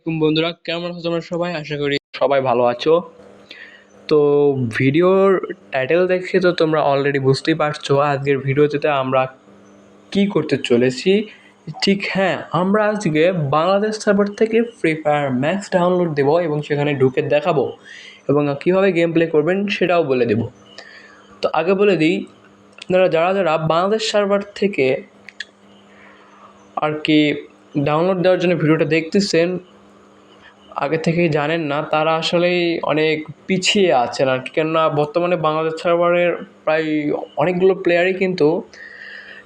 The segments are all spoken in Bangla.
আসসালামাইকুম বন্ধুরা, কেমন আছো তোমরা সবাই? আশা করি সবাই ভালো আছো। তো ভিডিওর টাইটেল দেখে তো তোমরা অলরেডি বুঝতেই পারছ, আজকের ভিডিওতে আমরা কি করতে চলেছি। ঠিক হ্যাঁ আমরা আজকে বাংলাদেশ সার্ভার থেকে ফ্রি ফায়ার ম্যাক্স ডাউনলোড দেবো এবং সেখানে ঢুকে দেখাবো এবং কীভাবে গেম প্লে করবেন সেটাও বলে দেবো। তো আগে বলে দিই, আপনারা যারা যারা বাংলাদেশ সার্ভার থেকে আর কি ডাউনলোড দেওয়ার জন্য ভিডিওটা দেখতেছেন আগে থেকেই জানেন না, তারা আসলেই অনেক পিছিয়ে আছেন আর কি। কেননা বর্তমানে বাংলাদেশ সার্ভারের প্রায় অনেকগুলো প্লেয়ারই কিন্তু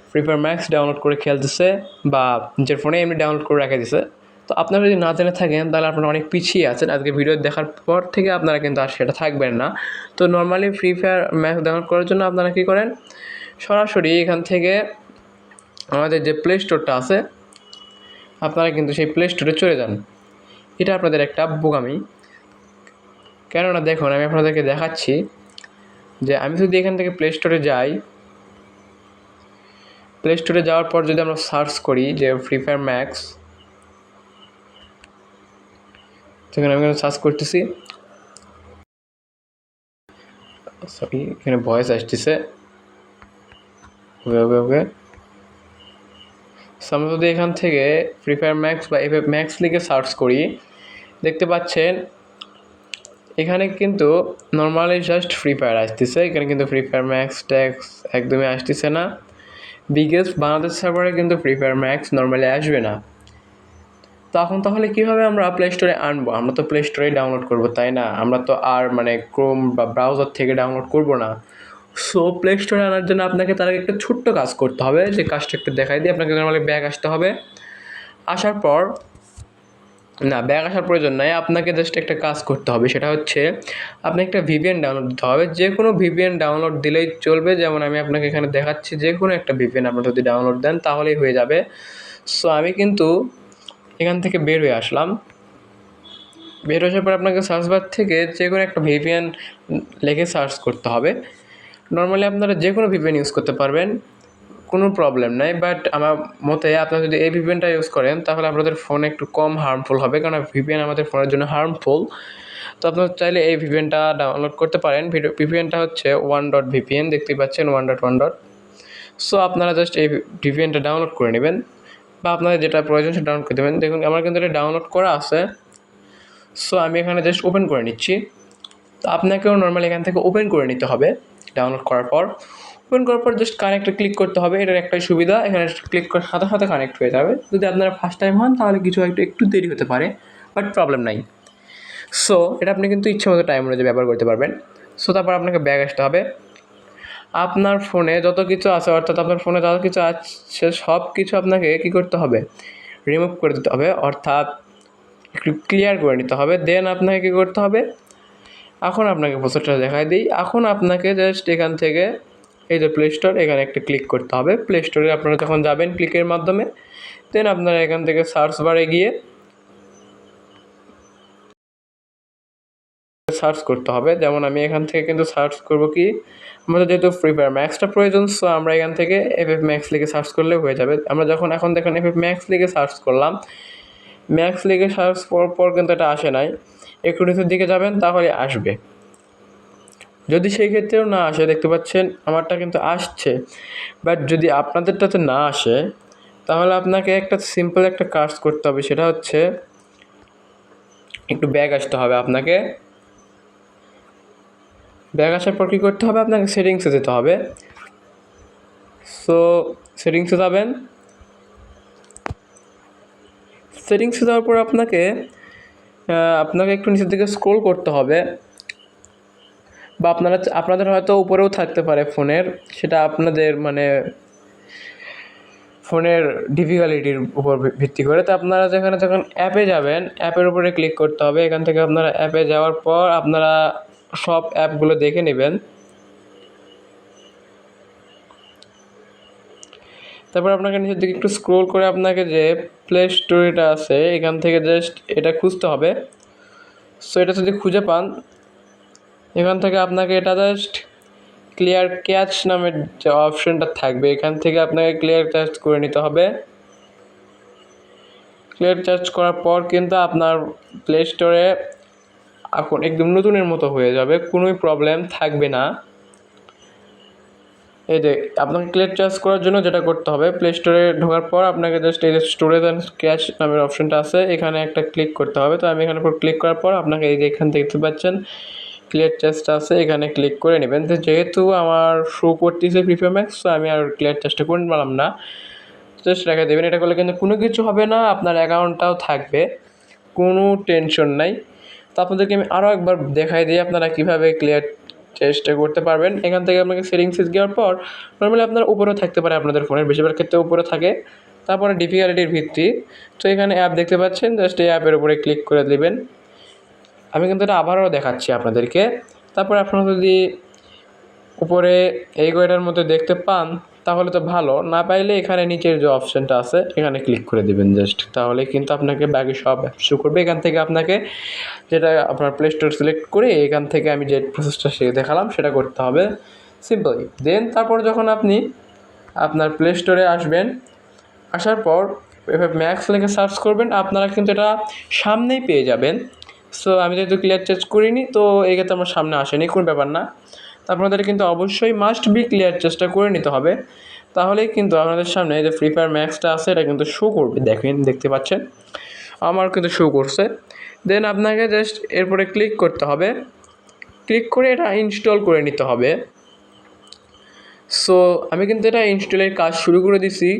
ফ্রি ফায়ার ম্যাক্স ডাউনলোড করে খেলতেছে বা নিজের ফোনে এমনি ডাউনলোড করে রেখে দিছে। তো আপনারা যদি না জেনে থাকেন, তাহলে আপনারা অনেক পিছিয়ে আছেন। আজকে ভিডিও দেখার পর থেকে আপনারা কিন্তু আর সেটা থাকবেন না। তো normally free fire max download করার জন্য আপনারা কী করেন? সরাসরি এখান থেকে আমাদের যে প্লে স্টোরটা আছে, আপনারা কিন্তু সেই প্লে স্টোরে চলে যান। এটা আপনাদের একটা বোকামি। কেননা দেখুন, আমি আপনাদেরকে দেখাচ্ছি যে আমি যদি এখান থেকে প্লে স্টোরে যাই প্লে স্টোরে যাওয়ার পর যদি আমরা সার্চ করি যে ফ্রি ফায়ার ম্যাক্স সেখানে আমি এখানে সার্চ করতেছি। সরি এখানে ভয়েস আসতেছে। ওকে ওকে ওকে আমরা যদি এখান থেকে ফ্রি ফায়ার ম্যাক্স বা এফ ম্যাক্স লিখে সার্চ করি, দেখতে পাচ্ছেন এখানে কিন্তু নর্মালি জাস্ট ফ্রি ফায়ার আসতেছে। এখানে কিন্তু ফ্রি ফায়ার ম্যাক্স ট্যাক্স একদমই আসতেছে না। বিগেস্ট বাংলাদেশ সার্ভারে কিন্তু ফ্রি ফায়ার ম্যাক্স নর্মালি আসবে না। তখন তাহলে কীভাবে আমরা প্লে স্টোরে আনব? আমরা তো প্লে স্টোরে ডাউনলোড করব, তাই না? আমরা তো আর মানে ক্রোম বা ব্রাউজার থেকে ডাউনলোড করব না। সো প্লে স্টোরে আনার জন্য আপনাকে তার আগে একটা ছোট্ট কাজ করতে হবে। যে কাজটা একটু দেখাই দিই, আপনাকে নর্মালি ব্যাগ আসতে হবে। আসার পর, না, ব্যাগ আসার প্রয়োজন নাই, আপনাকে জাস্ট একটা কাজ করতে হবে। সেটা হচ্ছে আপনি একটা ভিপিএন ডাউনলোড দিতে হবে। যে কোনো ভিপিএন ডাউনলোড দিলেই চলবে। যেমন আমি আপনাকে এখানে দেখাচ্ছি যে কোনো একটা ভিপিএন আপনার যদি ডাউনলোড দেন, তাহলেই হয়ে যাবে। সো আমি কিন্তু এখান থেকে বের হয়ে আসলাম। বের আসার পর আপনাকে সার্চ বার থেকে যে কোনো একটা ভিপিএন লেগে সার্চ করতে হবে। নর্মালি আপনারা যে কোনো ভিপিএন ইউজ করতে পারবেন, কোনো প্রবলেম নাই বাট আমার মতে আপনারা যদি এই ভিপিএনটা ইউজ করেন, তাহলে আপনাদের ফোন একটু কম হার্মফুল হবে কারণ ভিপিএন আমাদের ফোনের জন্য হার্মফুল তো আপনারা চাইলে এই ভিপিএনটা ডাউনলোড করতে পারেন। ভিপিএনটা হচ্ছে ওয়ান ডট ভিপিএন দেখতেই পাচ্ছেন one dot one dot so আপনারা জাস্ট এই ভিপিএনটা ডাউনলোড করে নেবেন, বা আপনাদের যেটা প্রয়োজন সেটা ডাউনলোড করে দেবেন। দেখুন, আমার কিন্তু এটা ডাউনলোড করা আছে। সো আমি এখানে জাস্ট ওপেন করে নিচ্ছি। তো আপনাকেও নর্মালি এখান থেকে ওপেন করে নিতে হবে। ডাউনলোড করার পর ওপেন করার পর জাস্ট কানেক্টে ক্লিক করতে হবে, এটার একটাই সুবিধা, এখানে ক্লিক করার সাথে সাথে কানেক্ট হয়ে যাবে। যদি আপনারা ফার্স্ট টাইম হন, তাহলে কিছু একটু একটু দেরি হতে পারে বাট প্রবলেম নাই। সো এটা আপনি কিন্তু ইচ্ছে মতো টাইম অনুযায়ী ব্যবহার করতে পারবেন। সো তারপর আপনাকে ব্যাগ আসতে হবে। আপনার ফোনে যত কিছু আছে, অর্থাৎ আপনার ফোনে যত কিছু আছে সব কিছু আপনাকে কী করতে হবে? রিমুভ করে দিতে হবে, অর্থাৎ একটু ক্লিয়ার করে নিতে হবে। দেন আপনাকে কী করতে হবে? এখন আপনাকে প্রসেসটা দেখাই দিই। এখন আপনাকে জাস্ট এখান থেকে এই যে প্লে স্টোর এখানে একটা ক্লিক করতে হবে। প্লে স্টোরে আপনারা যখন যাবেন ক্লিকের মাধ্যমে দেন আপনারা এখান থেকে সার্চ বারে গিয়ে সার্চ করতে হবে। যেমন আমি এখান থেকে কিন্তু সার্চ করব কি, আমাদের যেহেতু ফ্রি ফায়ার ম্যাক্সটা প্রয়োজন সো আমরা এখান থেকে এফ এফ ম্যাক্স লিখে সার্চ করলে হয়ে যাবে। আমরা যখন এখন দেখুন এফ এফ ম্যাক্স লিখে সার্চ করলাম ম্যাক্স লিখে সার্চ করার পর কিন্তু এটা আসে নাই। একটু নিচের দিকে যাবেন, তাহলে আসবে। যদি সেই ক্ষেত্রেও না আসে, দেখতে পাচ্ছেন আমারটা কিন্তু আসছে। বাট যদি আপনাদেরটাতে না আসে, তাহলে আপনাকে একটা সিম্পল একটা কাজ করতে হবে, সেটা হচ্ছে একটু ব্যাগ আসতে হবে আপনাকে। ব্যাগ আসার পর কী করতে হবে? আপনাকে সেটিংসে যেতে হবে। সো সেটিংসে যাবেন। সেটিংসে যাওয়ার পর আপনাকে আপনাকে একটু নিচের দিকে স্ক্রোল করতে হবে। বা আপনারা আপনাদের হয়তো উপরেও থাকতে পারে ফোনের। সেটা আপনাদের মানে ফোনের ডিফিকাল্টির উপর ভিত্তি করে। তো আপনারা যেখানে যখন অ্যাপে যাবেন অ্যাপের উপরে ক্লিক করতে হবে। এখান থেকে আপনারা অ্যাপে যাওয়ার পর আপনারা সব অ্যাপগুলো দেখে নেবেন। তারপর আপনাকে নিচের দিকে একটু স্ক্রোল করে আপনাকে যে প্লে স্টোরিটা আছে, এখান থেকে জাস্ট এটা খুঁজতে হবে। সো এটা যদি খুঁজে পান, এখান থেকে আপনাকে এটা জাস্ট ক্লিয়ার ক্যাচ নামের যে অপশনটা থাকবে, এখান থেকে আপনাকে ক্লিয়ার ক্যাচ করে নিতে হবে। ক্লিয়ার চার্জ করার পর কিন্তু আপনার প্লে স্টোরে এখন একদম নতুনের মতো হয়ে যাবে, কোনোই প্রবলেম থাকবে না। এই যে আপনাকে ক্লিয়ার চার্জ করার জন্য যেটা করতে হবে প্লে স্টোরে ঢোকার পর আপনাকে জাস্ট এই যে স্টোরেজ অ্যান্ড ক্যাশ নামের অপশনটা আছে, এখানে একটা ক্লিক করতে হবে। তো আমি এখানে ক্লিক করার পর আপনাকে এই যে এখান দেখতে পাচ্ছেন ক্লিয়ার চার্জটা আছে, এখানে ক্লিক করে নেবেন। তো যেহেতু আমার শো করতেছে প্রিপেয়ার ম্যাক্স তো আমি আর ক্লিয়ার চার্জটা করে নিলাম না। জাস্ট রেখে দেবেন। এটা করলে কিন্তু কোনো কিছু হবে না, আপনার অ্যাকাউন্টটাও থাকবে, কোনো টেনশন নাই। তো আপনাদেরকে আমি আরও একবার দেখাই দিই, আপনারা কীভাবে ক্লিয়ার চেষ্টা করতে পারবেন। এখান থেকে আপনাকে সেটিংসে যাওয়ার পর নর্মালি আপনার উপরেও থাকতে পারে আপনাদের ফোনের বেশিরভাগ ক্ষেত্রে উপরে থাকে। তারপরে ডিফিকাল্টির ভিত্তি। তো এখানে অ্যাপ দেখতে পাচ্ছেন জাস্ট এই অ্যাপের উপরে ক্লিক করে দেবেন। আমি কিন্তু এটা আবারও দেখাচ্ছি আপনাদেরকে। তারপরে আপনারা যদি উপরে এই গয়টার মধ্যে দেখতে পান তাহলে তো ভালো। না পাইলে এখানে নিচের যে অপশানটা আছে, এখানে ক্লিক করে দেবেন জাস্ট তাহলে কিন্তু আপনাকে বাকি সব শো করবে। এখান থেকে আপনাকে যেটা আপনার প্লে স্টোর সিলেক্ট করে এখান থেকে আমি যে প্রসেসটা সে দেখালাম, সেটা করতে হবে। সিম্পলি দেন তারপর যখন আপনি আপনার প্লে স্টোরে আসবেন, আসার পর এভাবে ম্যাক্স লিখে সার্চ করবেন, আপনারা কিন্তু এটা সামনেই পেয়ে যাবেন। সো আমি যেহেতু ক্লিয়ার চেঞ্জ করিনি, তো এই ক্ষেত্রে আমার সামনে আসেনি, কোনো ব্যাপার না। তো আপনাদের কিন্তু অবশ্যই মাস্ট বি ক্লিয়ার চেষ্টা করে নিতে হবে। তাহলেই কিন্তু আপনাদের সামনে যে ফ্রি ফায়ার ম্যাক্সটা আছে, এটা কিন্তু শো করবে। দেখেন, দেখতে পাচ্ছেন? আমার কিন্তু শো করছে। দেন আপনাকে জাস্ট এরপরে ক্লিক করতে হবে। ক্লিক করে এটা ইনস্টল করে নিতে হবে। সো আমি কিন্তু এটা ইনস্টলের কাজ শুরু করে দিছি।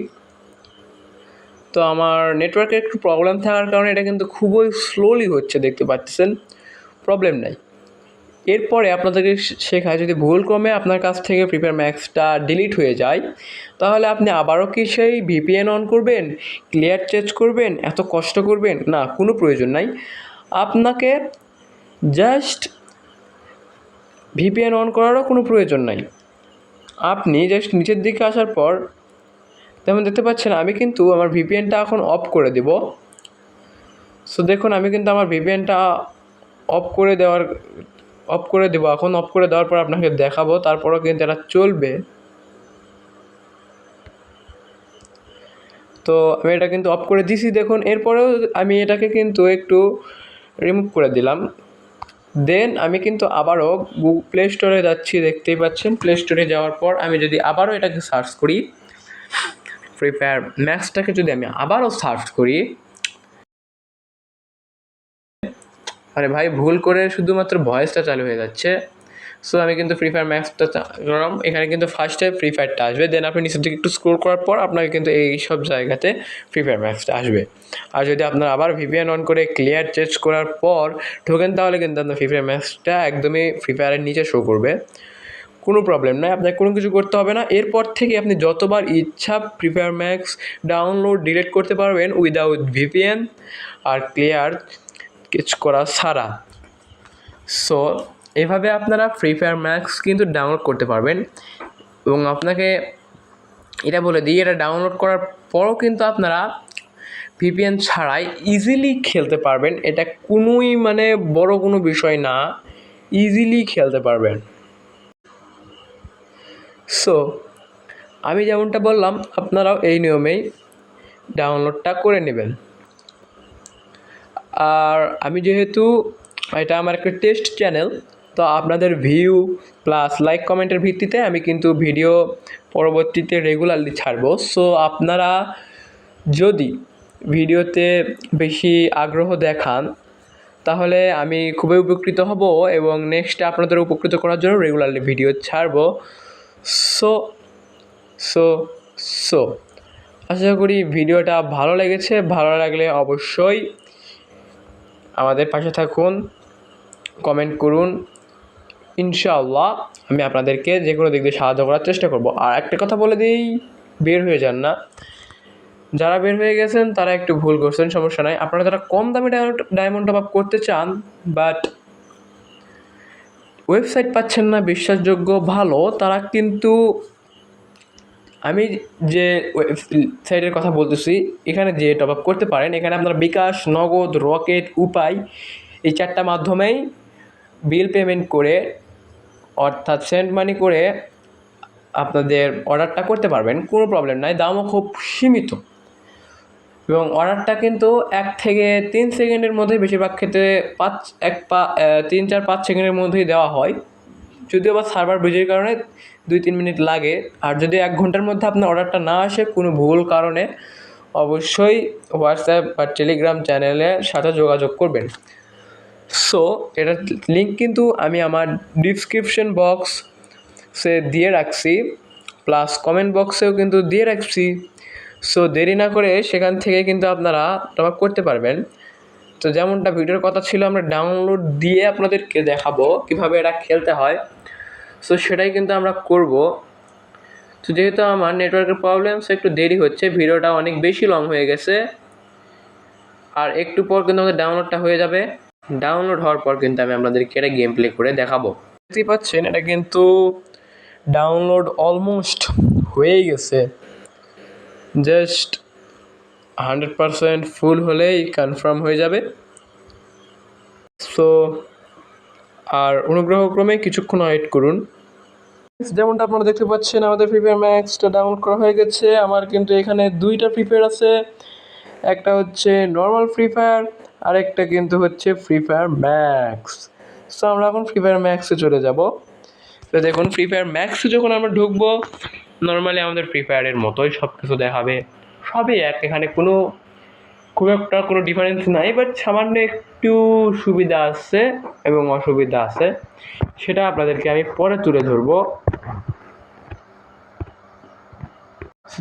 তো আমার নেটওয়ার্কের একটু প্রবলেম থাকার কারণে এটা কিন্তু খুবই স্লোলি হচ্ছে, দেখতে পাচ্ছেন? প্রবলেম নাই। এরপরে আপনাদেরকে শেখায়, যদি ভুলক্রমে আপনার কাছ থেকে প্রিপেয়ার ম্যাক্সটা ডিলিট হয়ে যায়, তাহলে আপনি আবারও কি সেই ভিপিএন অন করবেন ক্লিয়ার চেঞ্জ করবেন, এত কষ্ট করবেন? না, কোনো প্রয়োজন নাই। আপনাকে জাস্ট ভিপিএন অন করারও কোনো প্রয়োজন নাই। আপনি জাস্ট নিচের দিকে আসার পর, তেমন দেখতে পাচ্ছেন আমি কিন্তু আমার ভিপিএনটা এখন অফ করে দেব। সো দেখুন, আমি কিন্তু আমার ভিপিএনটা অফ করে দেওয়ার অফ করে দেবো। এখন অফ করে দেওয়ার পর আপনাকে দেখাবো, তারপরেও কিন্তু এটা চলবে। তো আমি এটা কিন্তু অফ করে দিছি, দেখুন, এরপরেও আমি এটাকে কিন্তু একটু রিমুভ করে দিলাম। দেন আমি কিন্তু আবারও প্লে স্টোরে যাচ্ছি, দেখতেই পাচ্ছেন। প্লে স্টোরে যাওয়ার পর আমি যদি আবারও এটাকে সার্চ করি ফ্রি ফায়ার ম্যাক্সটাকে যদি আমি আবারও সার্চ করি আরে ভাই, ভুল করে শুধুমাত্র ভয়েসটা চালু হয়ে যাচ্ছে। সো আমি কিন্তু ফ্রি ফায়ার ম্যাক্সটা করলাম এখানে কিন্তু ফার্স্টে ফ্রি ফায়ারটা আসবে দেন আপনি নিচের দিকে একটু স্ক্রোল করার পর আপনাকে কিন্তু এই সব জায়গাতে ফ্রি ফায়ার ম্যাক্সটা আসবে। আর যদি আপনার আবার ভিপিএন অন করে ক্লিয়ার চেঞ্জ করার পর ঢোকেন, তাহলে কিন্তু আপনার ফ্রি ফায়ার ম্যাক্সটা একদমই ফ্রি ফায়ারের নিচে শো করবে। কোনো প্রবলেম নয় আপনাকে কোনো কিছু করতে হবে না। এরপর থেকে আপনি যতবার ইচ্ছা free fire max download delete করতে পারবেন উইদাউট ভিপিএন আর ক্লিয়ার কিছু করা ছাড়া সো এভাবে আপনারা ফ্রি ফায়ার ম্যাক্স কিন্তু ডাউনলোড করতে পারবেন। এবং আপনাকে এটা বলে দিই, এটা ডাউনলোড করার পরও কিন্তু আপনারা ভিপিএন ছাড়াই ইজিলি খেলতে পারবেন। এটা কোনোই মানে বড় কোনো বিষয় না ইজিলি খেলতে পারবেন। সো আমি যেমনটা বললাম, আপনারাও এই নিয়মেই ডাউনলোডটা করে নেবেন। আর আমি যেহেতু এটা আমার একটা টেস্ট চ্যানেল তো আপনাদের ভিউ প্লাস লাইক কমেন্টের ভিত্তিতে আমি কিন্তু ভিডিও পরবর্তীতে রেগুলারলি ছাড়বো। সো আপনারা যদি ভিডিওতে বেশি আগ্রহ দেখান, তাহলে আমি খুবই উপকৃত হব এবং নেক্সট আপনাদের উপকৃত করার জন্য রেগুলারলি ভিডিও ছাড়বো। সো সো সো আশা করি ভিডিওটা ভালো লেগেছে। ভালো লাগলে অবশ্যই আমাদের পাশে থাকুন কমেন্ট করুন। ইনশাআল্লাহ আমি আপনাদেরকে যে কোনো দিক দিয়ে সাহায্য করার চেষ্টা করব। আর একটা কথা বলে দিই, বের হয়ে যান না। যারা বের হয়ে গেছেন, তারা একটু ভুল করছেন, সমস্যা নাই। আপনারা যারা কম দামে ডায়মন্ড টপ আপ করতে চান বাট ওয়েবসাইট পাচ্ছেন না, বিশ্বাসযোগ্য, ভালো, তারা কিন্তু আমি যে ওয়েবসাইটের কথা বলতেছি, এখানে যে টপ আপ করতে পারেন, এখানে আপনারা বিকাশ, নগদ, রকেট, উপায়, এই চারটা মাধ্যমেই বিল পেমেন্ট করে, অর্থাৎ সেন্ড মানি করে আপনাদের অর্ডারটা করতে পারবেন, কোনো প্রবলেম নাই, দামও খুব সীমিত। এবং অর্ডারটা কিন্তু এক থেকে তিন সেকেন্ডের মধ্যেই বেশিরভাগ ক্ষেত্রে পাঁচ, এক পা তিন, চার, পাঁচ সেকেন্ডের মধ্যেই দেওয়া হয়। যদিও বা সার্ভার ব্রিজের কারণে দুই তিন মিনিট লাগে। আর যদি এক ঘণ্টার মধ্যে আপনার অর্ডারটা না আসে কোনো ভুল কারণে, অবশ্যই হোয়াটসঅ্যাপ বা টেলিগ্রাম চ্যানেলের সাথে যোগাযোগ করবেন। সো এটার লিঙ্ক কিন্তু আমি আমার ডিসক্রিপশন বক্স সে দিয়ে রাখছি প্লাস কমেন্ট বক্সেও কিন্তু দিয়ে রাখছি। সো, দেরি না করে সেখান থেকে কিন্তু আপনারা টপ করতে পারবেন। তো যেমনটা ভিডিওর কথা ছিল, আমরা ডাউনলোড দিয়ে আপনাদেরকে দেখাবো কীভাবে এটা খেলতে হয়। সো সেটাই কিন্তু আমরা করব। তো যেহেতু আমার নেটওয়ার্কের প্রবলেম একটু দেরি হচ্ছে। ভিডিওটা অনেক বেশি লং হয়ে গেছে। আর একটু পর কিন্তু আমাদের ডাউনলোডটা হয়ে যাবে। ডাউনলোড হওয়ার পর কিন্তু আমি আপনাদেরকে এটা গেম প্লে করে দেখাবো। দেখতেই পাচ্ছেন, এটা কিন্তু ডাউনলোড অলমোস্ট হয়েই গেছে। জাস্ট হান্ড্রেড পারসেন্ট ফুল হলেই কনফার্ম হয়ে যাবে। সো আর অনুগ্রহক্রমে কিছুক্ষণ ওয়েট করুন। যেমনটা আপনারা দেখতে পাচ্ছেন, আমাদের ফ্রি ফায়ার ম্যাক্সটা ডাউনলোড করা হয়ে গেছে। আমার কিন্তু এখানে দুইটা ফ্রি ফায়ার আছে। একটা হচ্ছে নর্মাল ফ্রি ফায়ার আর একটা কিন্তু হচ্ছে ফ্রি ফায়ার ম্যাক্স সো আমরা এখন ফ্রি ফায়ার ম্যাক্সে চলে যাব। তো দেখুন ফ্রি ফায়ার ম্যাক্সে যখন আমরা ঢুকবো নর্মালি আমাদের ফ্রি ফায়ারের মতোই সব কিছু দেখাবে। সবই এক, এখানে কোনো খুব একটা কোনো ডিফারেন্স নাই বাট সামান্য একটু সুবিধা আছে এবং অসুবিধা আছে। সেটা আপনাদেরকে আমি পরে তুলে ধরবো।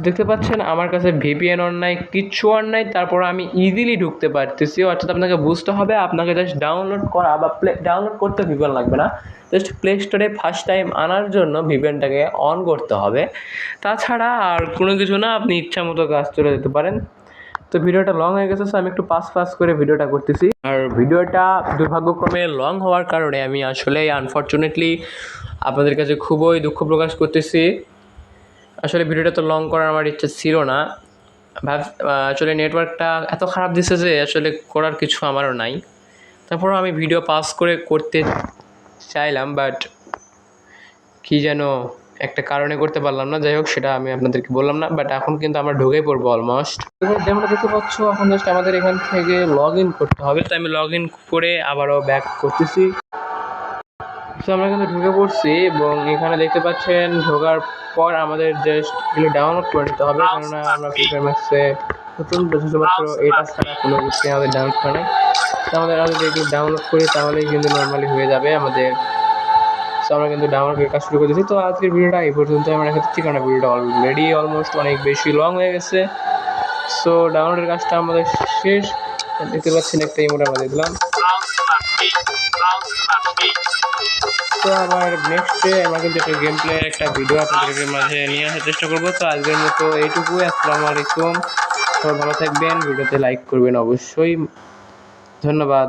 দেখতে পাচ্ছেন, আমার কাছে ভিপিএন অন নাই কিচ্ছু অন নাই তারপর আমি ইজিলি ঢুকতে পারতেছি। অর্থাৎ আপনাকে বুঝতে হবে, আপনাকে জাস্ট ডাউনলোড করা বা প্লে ডাউনলোড করতে ভিপিএন লাগবে না। জাস্ট প্লে স্টোরে ফার্স্ট টাইম আনার জন্য ভিপিএনটাকে অন করতে হবে। তাছাড়া আর কোনো কিছু না, আপনি ইচ্ছা মতো কাজ চলে যেতে পারেন। তো ভিডিওটা লং হয়ে গেছে সো আমি একটু পাস পাস করে ভিডিওটা করতেছি। আর ভিডিওটা দুর্ভাগ্যক্রমে লং হওয়ার কারণে আমি আসলে আনফর্চুনেটলি আপনাদের কাছে খুবই দুঃখ প্রকাশ করতেছি। আসলে ভিডিওটা তো লং করার আমার ইচ্ছা ছিল না। ভাব আসলে নেটওয়ার্কটা এত খারাপ দিছে যে আসলে করার কিছু আমারও নাই। তারপরও আমি ভিডিও পাস করে করতে চাইলাম বাট কী যেন একটা কারণে করতে পারলাম না। যাই হোক, সেটা আমি আপনাদেরকে বললাম না বাট এখন কিন্তু আমরা ঢুকেই পড়ব অলমোস্ট যেমন দেখতে পাচ্ছ, এখন জাস্ট আমাদের এখান থেকে লগ ইন করতে হবে। তো আমি লগ ইন করে আবারও ব্যাক করতেছি। তো আমরা কিন্তু ঢুকে পড়ছি এবং এখানে দেখতে পাচ্ছেন, ঢোকার পর আমাদের জাস্ট এগুলো ডাউনলোড করে নিতে হবে। কেননা আমরা ফ্রি ফায়ার ম্যাক্সে নতুন শুধুমাত্র এটা ছাড়া কোনো কিছু আমাদের ডাউনলোড করা নেই। তো আমাদের আগে যদি ডাউনলোড করি, তাহলেই কিন্তু নর্মালি হয়ে যাবে আমাদের তো আমরা কিন্তু ডাউনলোড কাজ শুরু করে দিয়েছি তো আজকের ভিডিওটা এই পর্যন্ত আমরা দিচ্ছি কারণ ভিডিওটা অলরেডি অলমোস্ট অনেক বেশি লং হয়ে গেছে। সো ডাউনলোডের কাজটা আমাদের শেষ। দেখতে পাচ্ছেন একটা ইমোট আমরা দেখলাম তো আবার নেক্সটে আমরা কিন্তু একটা গেম প্লে একটা ভিডিও আপনাদের মাঝে নিয়ে আসার চেষ্টা করব। তো আজকের মতো এইটুকুই। আসসালামু আলাইকুম। সবাই ভালো থাকবেন। ভিডিওতে লাইক করবেন অবশ্যই। ধন্যবাদ।